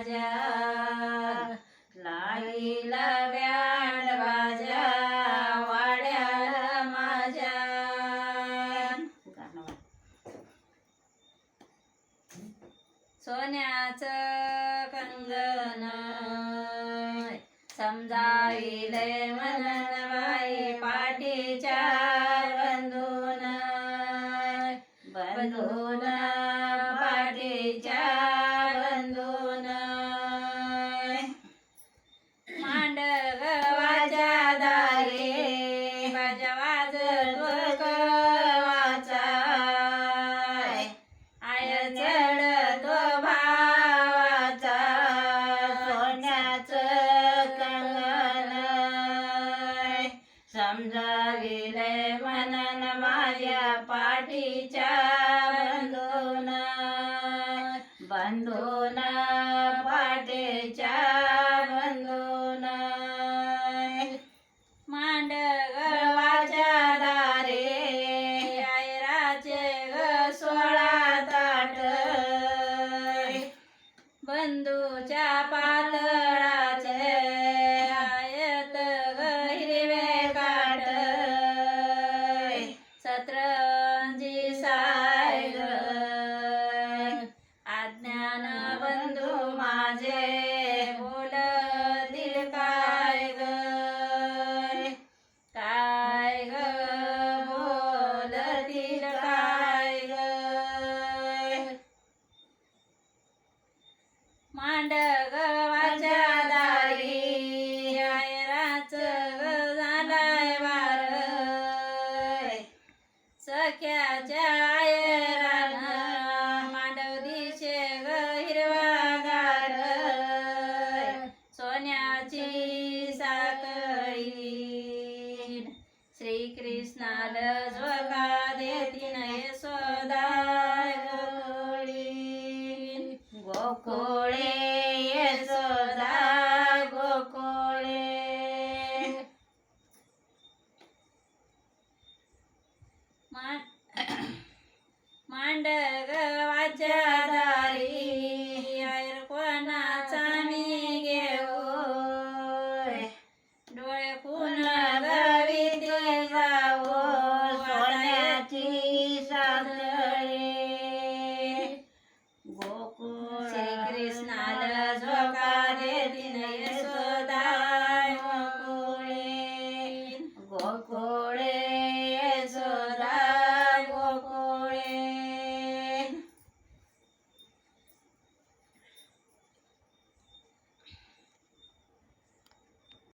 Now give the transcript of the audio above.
राजा लागील band बाजा वाड्याला माझ्या. सोन्याचं कंगन समजाविले मनन बाई पाठीच्या बंधून. बंधून समजाविले मनन माझ्या पाठीच्या बंधून. बंधून पाठीच्या बंधून. मांडगवाच्या दारे आयराचे ग सोळा ताट. बंधूच्या पातळाचे मांडगवाच्या दारी आयराच ग झालाय वार. सख्याच्या आयरान मांडव दिशे ग हिरवागार. सोन्याची साखळी. श्रीकृष्णाल जोगा देतीन यशोदा गोकुळी. गोकुळे தாண்டவ